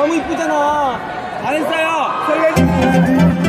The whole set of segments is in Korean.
너무 이쁘잖아. 잘했어요 설레지.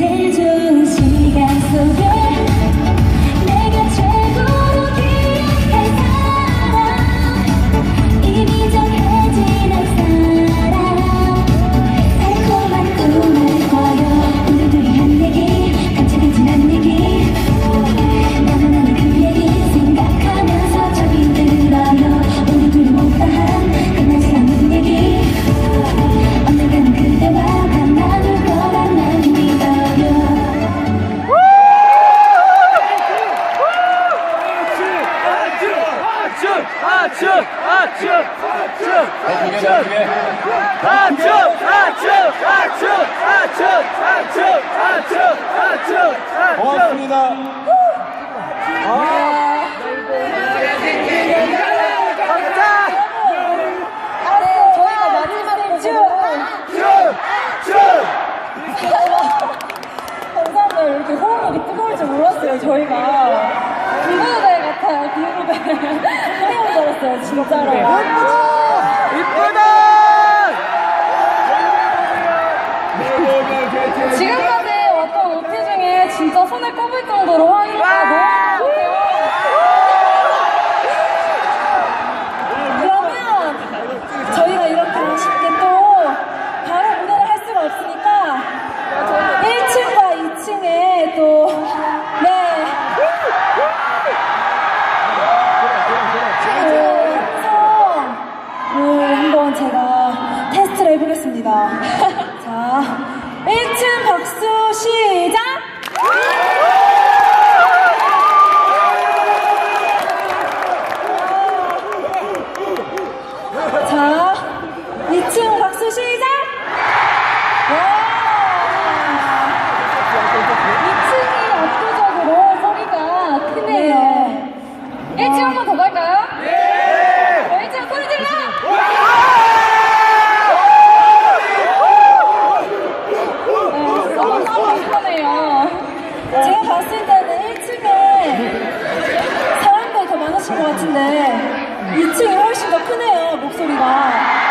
제일 좋은 시간 속에 고맙습니다. 이렇게 호응이 이렇게 뜨거울 줄 몰랐어요, 저희가. 비구대 같아요, 비구대. 있어요, 진짜로. 이쁘다! 이쁘다! 지금까지 왔던 OT 중에 진짜 손을 꼽을 정도로 화이트가 박수 시작! 와! 2층이 압도적으로 소리가 크네요. 네. 1층 한 번 더 갈까요? 네! 네 것 같은데 2층이 훨씬 더 크네요, 목소리가.